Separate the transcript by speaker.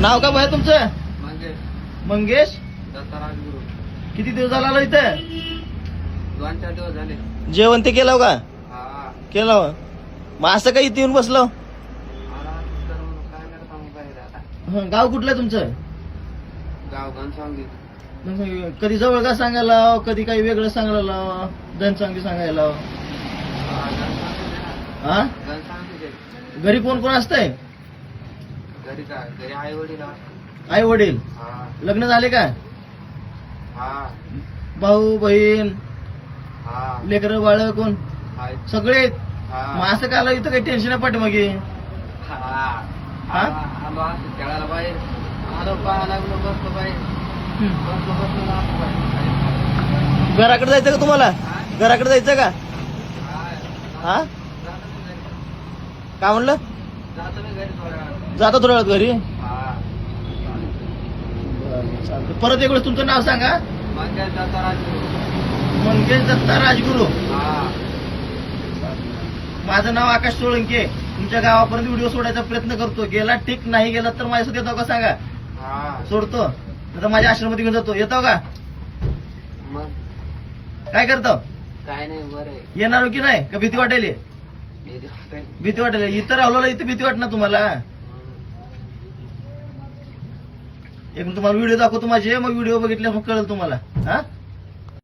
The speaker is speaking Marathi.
Speaker 1: नाव का बाय तुमचं? मंगेश. किती दिवस झाला इथं?
Speaker 2: दोन चार दिवस झाले.
Speaker 1: जेवण ते केलं का?
Speaker 2: हा.
Speaker 1: केलं हो. मग असं काही इथे येऊन बसलो? गाव कुठलं तुमचं?
Speaker 2: गाव घनसावंगी.
Speaker 1: कधी जवळ का सांगायला कधी काही वेगळं सांगायला लाव? जनसांगी सांगायला.
Speaker 2: हा
Speaker 1: घरी कोण कोण असतंय?
Speaker 2: घरी का? घरी आई वडील
Speaker 1: आई वडील
Speaker 2: हा.
Speaker 1: लग्न झाले का
Speaker 2: हा.
Speaker 1: भाऊ बहीण
Speaker 2: हा.
Speaker 1: लेकर बाळ कोण? सगळे आहेत.
Speaker 2: हा.
Speaker 1: मग असं काय इथं काही टेन्शन आहे पाठीमागे?
Speaker 2: हा.
Speaker 1: हा?
Speaker 2: आलो असं खेळायला बाहेर. आलो पाहा लागलो बसलो बाहेर. बसलो बसलो आलो बाहेर.
Speaker 1: घराकडे जायचं का तुम्हाला? घराकडे जायचं का? हा. काय म्हणलं?
Speaker 2: जातो थोड्या वेळात.
Speaker 1: घरी?
Speaker 2: हा.
Speaker 1: परत एक वेळेस तुमचं नाव सांगा. मंगेश दत्ता राजगुरू.
Speaker 2: हा.
Speaker 1: माझं नाव आकाश सोळंके. तुमच्या गावापर्यंत व्हिडिओ सोडायचा प्रयत्न करतो. गेला ठीक नाही गेला तर माझ्यासोबत येतो का सांगा?
Speaker 2: हा.
Speaker 1: सोडतो. आता माझ्या आश्रमात घेऊन जातो. येतो का?
Speaker 2: मग?
Speaker 1: काय करतो?
Speaker 2: काय नाही बरं
Speaker 1: येणार की नाही? का भीती वाटेल
Speaker 2: हे
Speaker 1: भीती वाटेल इथं राहिलो इथं भीती वाटणार तुम्हाला. एक तुम्हाला व्हिडिओ दाखवतो माझे मग व्हिडिओ बघितल्या मग कळेल तुम्हाला. हा?